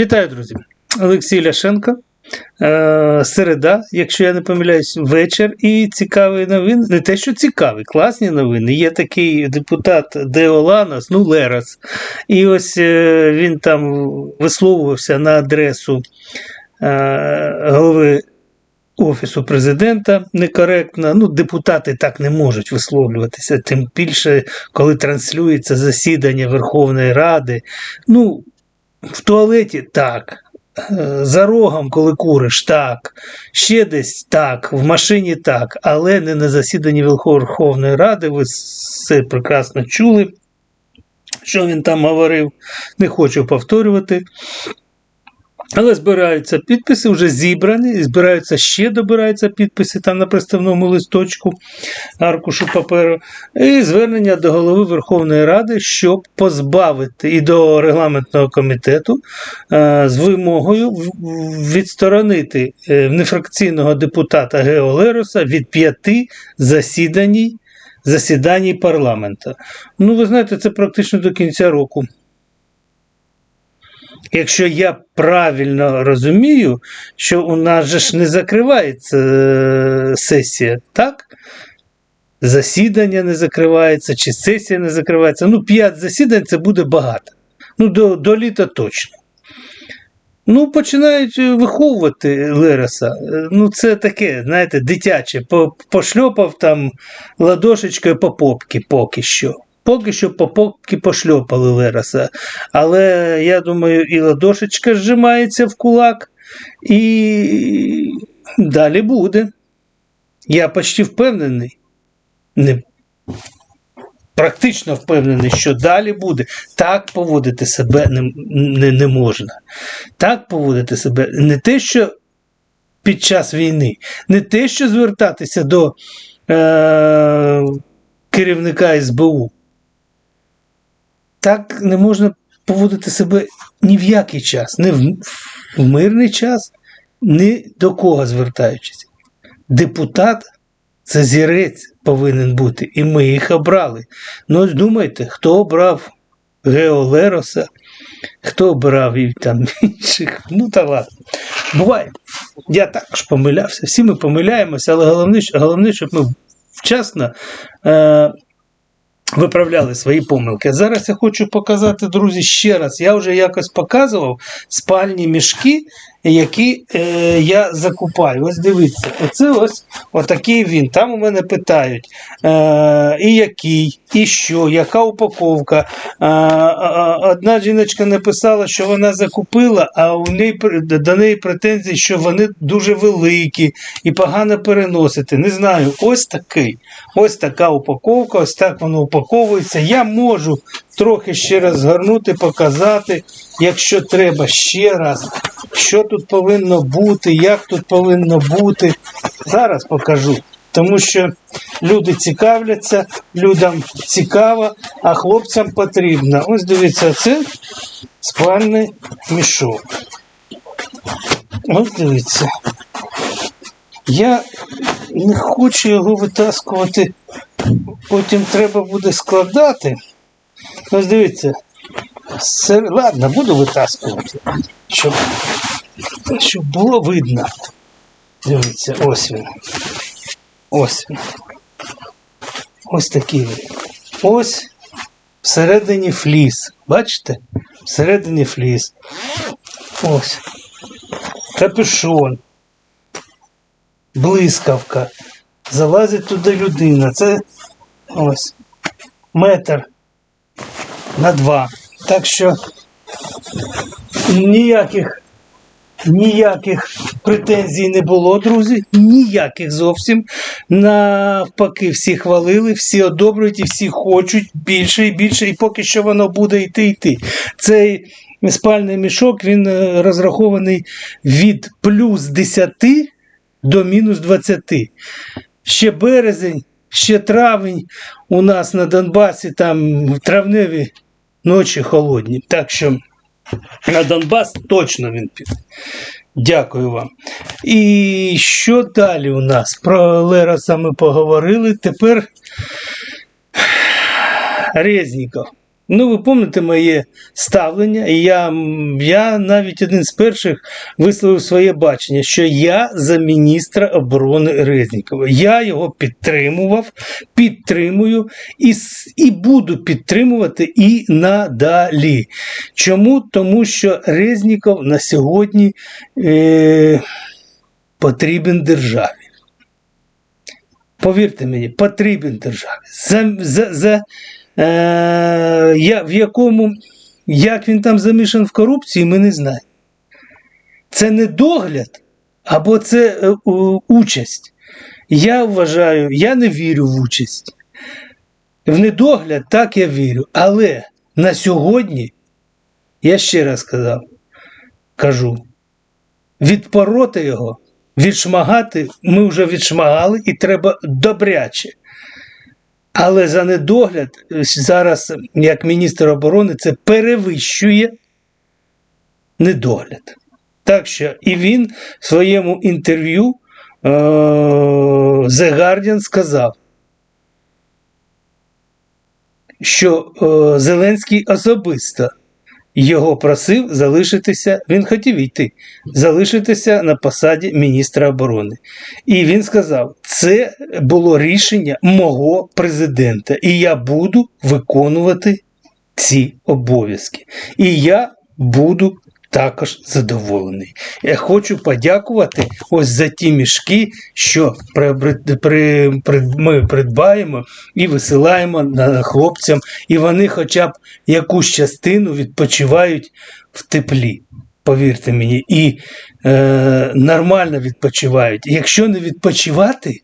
Вітаю, друзі! Олексій Ляшенко. Е, Середа, якщо я не помиляюсь, вечір. І цікаві новини. Не те, що цікаві, класні новини. Є такий депутат Деоланос, ну Лерас. І ось е, він там висловувався на адресу е, голови Офісу президента некоректно. Ну, депутати так не можуть висловлюватися, тим більше, коли транслюється засідання Верховної Ради. Ну, в туалеті так. Е, За рогом, коли куриш, так, ще десь так, в машині так, але не на засіданні Верховної Ради. Ви все прекрасно чули, що він там говорив. Не хочу повторювати. Але збираються підписи, вже зібрані, збираються ще добираються підписи там на представному листочку, аркушу паперу, і звернення до голови Верховної Ради, щоб позбавити і до регламентного комітету е, з вимогою відсторонити е, нефракційного депутата Гео Лероса від п'яти засідань, засідань парламенту. Ну, ви знаєте, це практично до кінця року. Якщо я правильно розумію, що у нас же ж не закривається е, сесія, так? Засідання не закривається, чи сесія не закривається. Ну, 5 засідань це буде багато. Ну, до, до літа точно. Ну, починають е, виховувати Лереса. Е, Ну, це таке, знаєте, дитяче. Пошльопав там ладошечкою по попки поки що. Поки що по попки пошльопали Лереса. Але я думаю, і ладошечка зжимається в кулак, і далі буде. Я почти впевнений, не, практично впевнений, що далі буде. Так поводити себе не, не, не можна. Так поводити себе не те, що під час війни, не те, що звертатися до е, керівника СБУ. Так не можна поводити себе ні в який час, не в, в мирний час, ні до кого звертаючись. Депутат це зірець повинен бути, і ми їх обрали. Ну, думайте, хто обрав Гео Лероса, хто обрав і там інших. Ну та ладно. Буває. Я також помилявся. Всі ми помиляємося, але головне, головне щоб ми вчасно. Е- виправляли свої помилки. Зараз я хочу показати, друзі, ще раз. Я вже якось показував спальні мішки, які е, я закупаю. Ось дивіться, оце ось отакий він. Там у мене питають, е, і який, і що, яка упаковка. Е, а, а, одна жіночка написала, що вона закупила, а у неї до неї претензії, що вони дуже великі і погано переносити. Не знаю, ось такий. Ось така упаковка, ось так воно упаковується. Я можу трохи ще раз згорнути, показати, якщо треба ще раз, що тут повинно бути, як тут повинно бути. Зараз покажу. Тому що люди цікавляться, людям цікаво, а хлопцям потрібно. Ось дивіться, це спальний мішок. Ось дивіться. Я не хочу його витаскувати, потім треба буде складати. Ось дивіться. Сер... Ладно, буду витаскувати, щоб, щоб було видно. Дивіться, ось він. Ось він. Ось такий він. Ось всередині фліс. Бачите? Всередині фліс. Ось. Капюшон блискавка. Залазить туди людина. Це ось метр на два. Так що ніяких, ніяких претензій не було, друзі. Ніяких зовсім. Навпаки, всі хвалили, всі одобрюють і всі хочуть більше і більше, і поки що воно буде йти йти. Цей спальний мішок він е, розрахований від плюс 10 до мінус 20. Ще березень, ще травень у нас на Донбасі там травневі ночі холодні. Так що на Донбас точно він піде. Дякую вам. І що далі у нас? Про Лероса ми поговорили. Тепер Резніков. Ну, ви пам'ятаєте моє ставлення, і я, я навіть один з перших висловив своє бачення, що я за міністра оборони Резнікова. Я його підтримував, підтримую і, і буду підтримувати і надалі. Чому? Тому що Резніков на сьогодні е, потрібен державі. Повірте мені, потрібен державі. За, за, за, е, в якому, як він там замішан в корупції, ми не знаємо. Це не догляд або це е, участь. Я вважаю, я не вірю в участь. В недогляд так я вірю. Але на сьогодні, я ще раз сказав, кажу, відпороти його, відшмагати ми вже відшмагали і треба добряче. Але за недогляд е, зараз, як міністр оборони, це перевищує недогляд. Так що і він в своєму інтерв'ю е- The Guardian сказав, що е- Зеленський особисто його просив залишитися, він хотів йти, залишитися на посаді міністра оборони. І він сказав: це було рішення мого президента, і я буду виконувати ці обов'язки. І я буду також задоволений. Я хочу подякувати ось за ті мішки, що приобрет- при, при, ми придбаємо і висилаємо на хлопцям, і вони хоча б якусь частину відпочивають в теплі. Повірте мені, і е, нормально відпочивають. Якщо не відпочивати,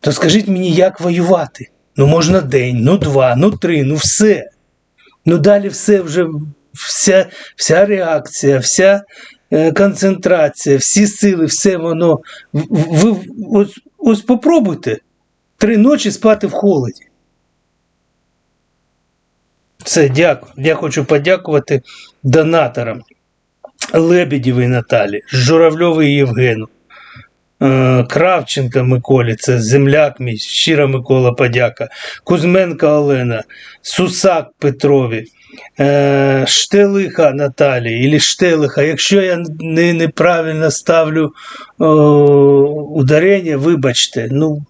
то скажіть мені, як воювати? Ну, можна день, ну два, ну три, ну все. Ну далі все вже вся, вся реакція, вся е, концентрація, всі сили, все воно. Ви ось, ось попробуйте три ночі спати в холоді. Все, дякую. Я хочу подякувати донаторам Лебедєвій Наталі, Журавльовій Євгену. Е, Кравченка Миколі, це земляк мій, щира Микола подяка, Кузьменка Олена, Сусак Петрові, е, Штелиха Наталії, или Штелиха. Якщо я не, неправильно ставлю о, ударення, вибачте, ну,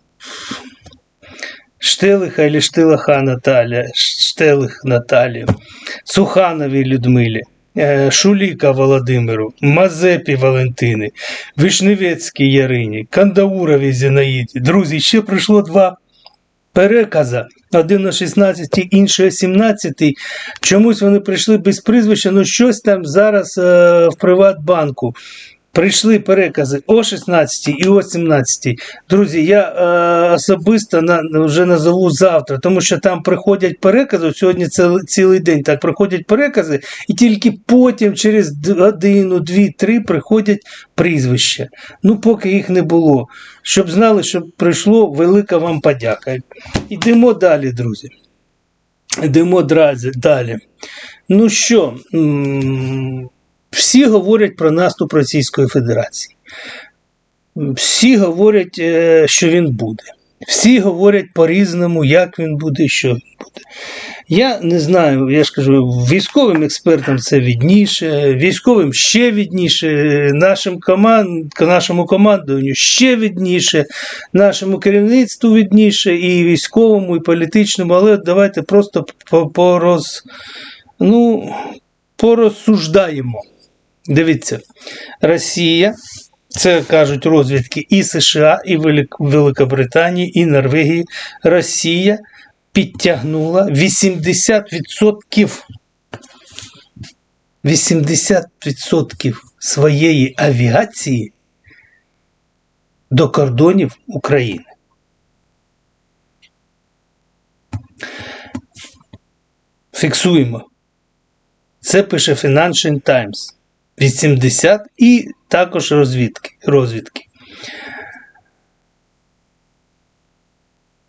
Штелиха или Штилаха Наталія, Штелих Наталія, Сухановій Людмилі. е, Шуліка Володимиру, Мазепі Валентини, Вишневецькій Ярині, Кандауровій Зінаїді. Друзі, ще прийшло два переказа. Один на 16, інший о 17. Чомусь вони прийшли без прізвища, ну щось там зараз е, в Приватбанку. Прийшли перекази о 16 і о 17. Друзі, я е, особисто на, вже назову завтра, тому що там приходять перекази. Сьогодні це цілий день так приходять перекази, і тільки потім, через годину, дві, три, приходять прізвища. Ну, поки їх не було. Щоб знали, що прийшло, велика вам подяка. Ідемо далі, друзі. Йдемо далі. Ну що, всі говорять про наступ Російської Федерації. Всі говорять, е, що він буде. Всі говорять по-різному, як він буде, що він буде. Я не знаю, я ж кажу, військовим експертам це відніше, військовим ще відніше, нашим команд, нашому командуванню ще відніше, нашому керівництву відніше, і військовому, і політичному, але давайте просто пороз, ну, порозсуждаємо. Дивіться, Росія, це кажуть розвідки і США, і Великобританії, і Норвегії. Росія підтягнула 80%, 80% своєї авіації до кордонів України. Фіксуємо. Це пише Financial Times. 80 і також розвідки. розвідки.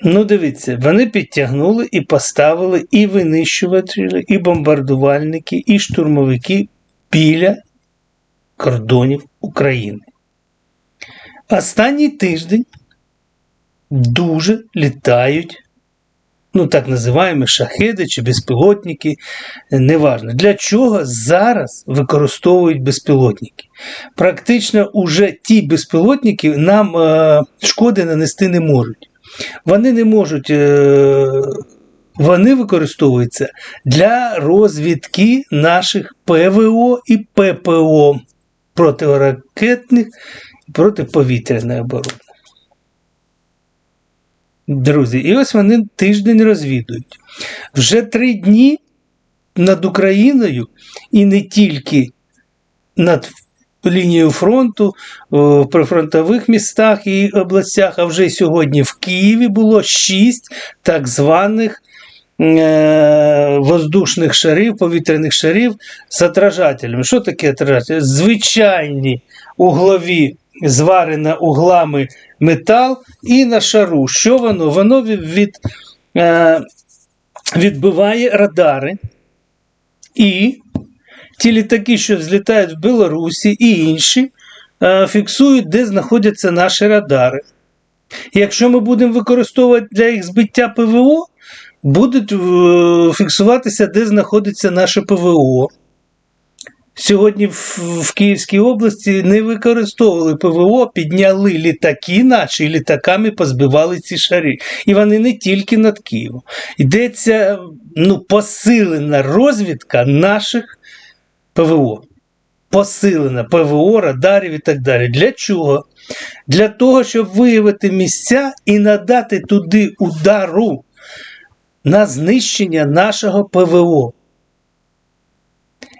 Ну, дивіться, вони підтягнули і поставили і винищувачі, і бомбардувальники, і штурмовики біля кордонів України. Останній тиждень дуже літають ну так називаємо шахеди чи безпілотники, неважно. Для чого зараз використовують безпілотники? Практично уже ті безпілотники нам е, шкоди нанести не можуть. Вони не можуть. Е, вони використовуються для розвідки наших ПВО і ППО протиракетних і протиповітряної оборони. Друзі, і ось вони тиждень розвідують. Вже три дні над Україною і не тільки над лінією фронту в прифронтових містах і областях, а вже сьогодні в Києві було шість так званих е, воздушних шарів, повітряних шарів з отражателями. Що таке отражатель? Звичайні углові, зварена углами метал і на шару. Що воно? Воно від, е, відбиває радари. І ті літаки, що взлітають в Білорусі і інші, е, фіксують, де знаходяться наші радари. Якщо ми будемо використовувати для їх збиття ПВО, будуть е, фіксуватися, де знаходиться наше ПВО. Сьогодні в, Київській області не використовували ПВО, підняли літаки наші літаками позбивали ці шари. І вони не тільки над Києвом. Йдеться ну, посилена розвідка наших ПВО. Посилена ПВО, радарів і так далі. Для чого? Для того, щоб виявити місця і надати туди удару на знищення нашого ПВО.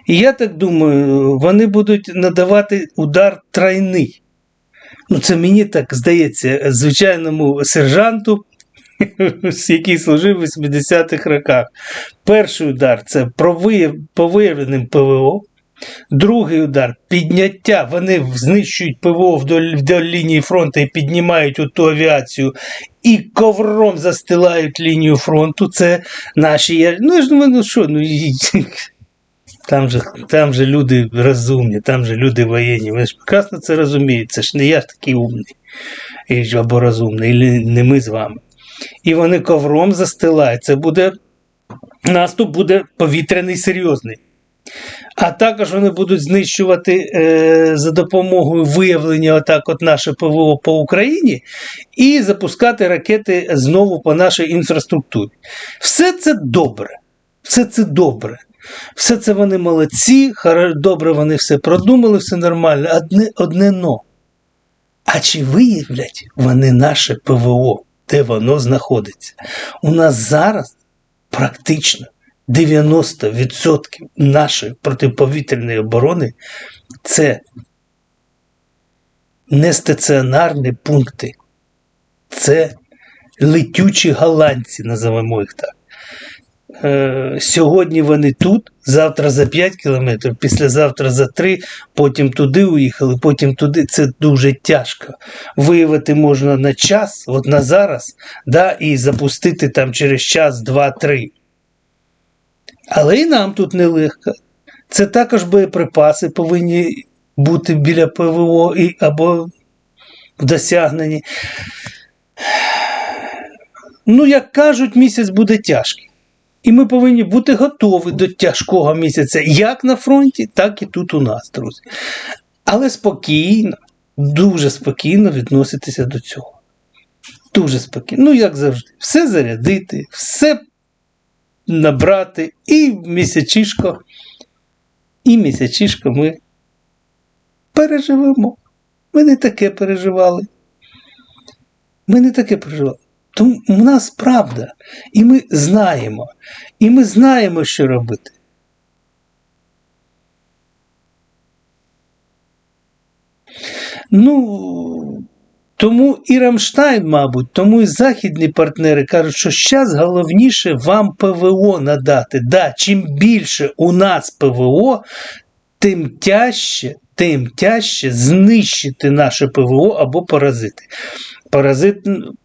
І я так думаю, вони будуть надавати удар тройний. Ну, це мені так здається, звичайному сержанту, який служив в 80-х роках. Перший удар це по виявленим ПВО. Другий удар підняття. Вони знищують ПВО вдоль, вдоль лінії фронту і піднімають у ту авіацію і ковром застилають лінію фронту. Це наші. Ну, ну що, ну, там же там же люди розумні, там же люди воєнні. Вони ж прекрасно це розуміють. Це ж не я такий умний або розумний, не ми з вами. І вони ковром застилають. Це буде наступ буде повітряний серйозний. А також вони будуть знищувати е, за допомогою виявлення отак от наше ПВО по Україні і запускати ракети знову по нашій інфраструктурі. Все це добре. Все це добре. Все це вони молодці, добре вони все продумали, все нормально. Одне одне но. А чи виявлять вони наше ПВО, де воно знаходиться? У нас зараз практично 90% нашої протиповітряної оборони це не стаціонарні пункти, це летючі голландці, називаємо їх так. Е, сьогодні вони тут, завтра за 5 кілометрів, післязавтра за 3, потім туди уїхали, потім туди. Це дуже тяжко. Виявити можна на час, от на зараз, да, і запустити там через час, два-три. Але і нам тут нелегко. Це також боєприпаси повинні бути біля ПВО і, або досягнені. Ну, як кажуть, місяць буде тяжкий. І ми повинні бути готові до тяжкого місяця, як на фронті, так і тут у нас, друзі. Але спокійно, дуже спокійно відноситися до цього. Дуже спокійно. Ну, як завжди, все зарядити, все набрати, і місячишко, і місячишко ми переживемо. Ми не таке переживали. Ми не таке переживали. Тому в нас правда. І ми знаємо. І ми знаємо, що робити. Ну, тому і Рамштайн, мабуть, тому і західні партнери кажуть, що зараз головніше вам ПВО надати. Да, Чим більше у нас ПВО, тим тяжче, тим тяжче знищити наше ПВО або паразити. Паразит,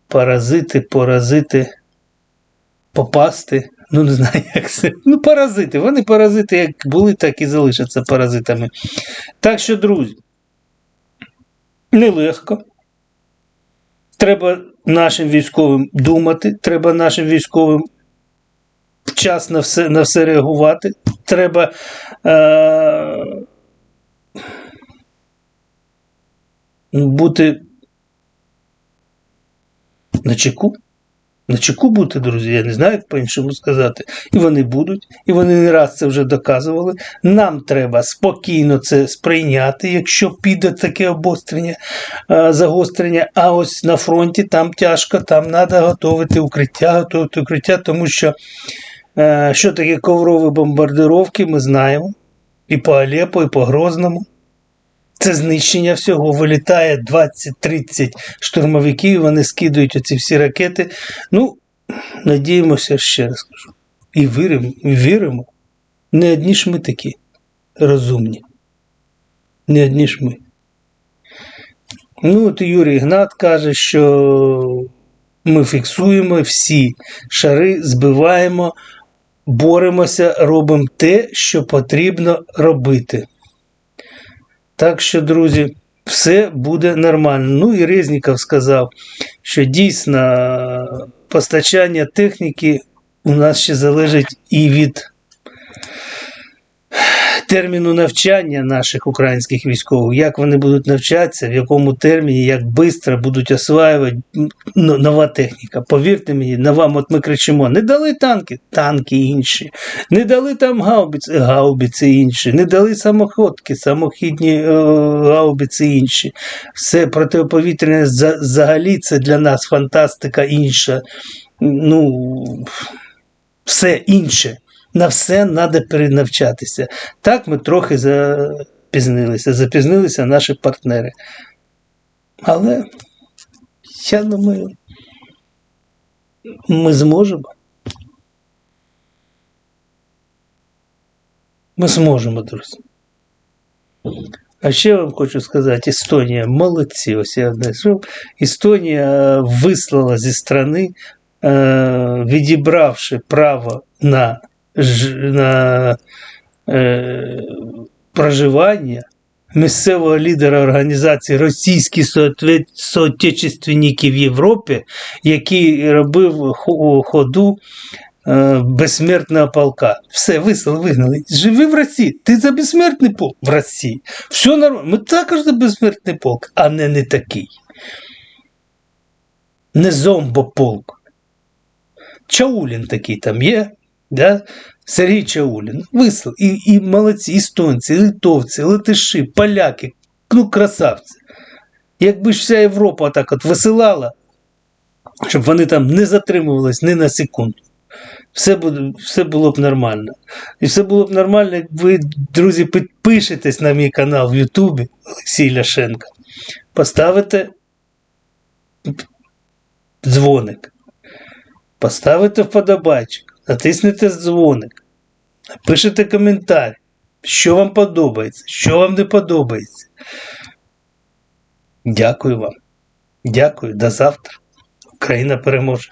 паразити, поразити, попасти. Ну, не знаю, як це. Ну, паразити. Вони паразити, як були, так і залишаться паразитами. Так що, друзі, нелегко. Треба нашим військовим думати, треба нашим військовим вчасно все, на все реагувати. Треба. Е- бути на чеку. На чеку бути, друзі, я не знаю, як по-іншому сказати. І вони будуть, і вони не раз це вже доказували. Нам треба спокійно це сприйняти, якщо піде таке обострення, е, загострення. А ось на фронті там тяжко, там треба готувати укриття, готувати укриття, тому що е, що таке коврові бомбардировки, ми знаємо. І по Алепо, і по Грозному. Це знищення всього. Вилітає 20-30 штурмовиків, вони скидують оці всі ракети. Ну, надіємося, ще раз кажу. І віримо, віримо. Не одні ж ми такі розумні. Не одні ж ми. Ну, от Юрій Ігнат каже, що ми фіксуємо всі шари, збиваємо, боремося, робимо те, що потрібно робити. Так що, друзі, все буде нормально. Ну і Резніков сказав, що дійсно постачання техніки у нас ще залежить і від терміну навчання наших українських військових, як вони будуть навчатися, в якому терміні, як швидко будуть осваювати нова техніка. Повірте мені, на от ми кричимо: не дали танки, танки інші, не дали там гаубиці, гаубиці інші, не дали самоходки, самохідні е, гаубиці інші. Все протиповітряне взагалі це для нас фантастика інша. Ну, все інше. На все треба перенавчатися. Так ми трохи запізнилися, запізнилися наші партнери. Але я думаю, ми зможемо. Ми зможемо, друзі. А ще вам хочу сказати, Естонія молодці. Ось я знайшов. Естонія вислала зі сторони, відібравши право на на е, проживання місцевого лідера організації Російські соотечественники в Європі, який робив ходу е, безсмертного полка. Все, вислали, вигнали. Живи в Росії. Ти за безсмертний полк в Росії. Все нормально. Ми також за безсмертний полк, а не не такий. Не зомбополк. Чаулін такий там є, да? Сергій Чаулін, вислав, і і молодці, естонці, і литовці, латиші, поляки, ну красавці. Якби ж вся Європа так от висилала, щоб вони там не затримувались ні на секунду. Все буде, все було б нормально. І все було б нормально, як ви, друзі, підпишетесь на мій канал в Ютубі Олексій Ляшенко. Поставите дзвоник, поставите вподобайчик натиснете дзвоник, напишете коментар, що вам подобається, що вам не подобається. Дякую вам. Дякую, до завтра. Україна переможе.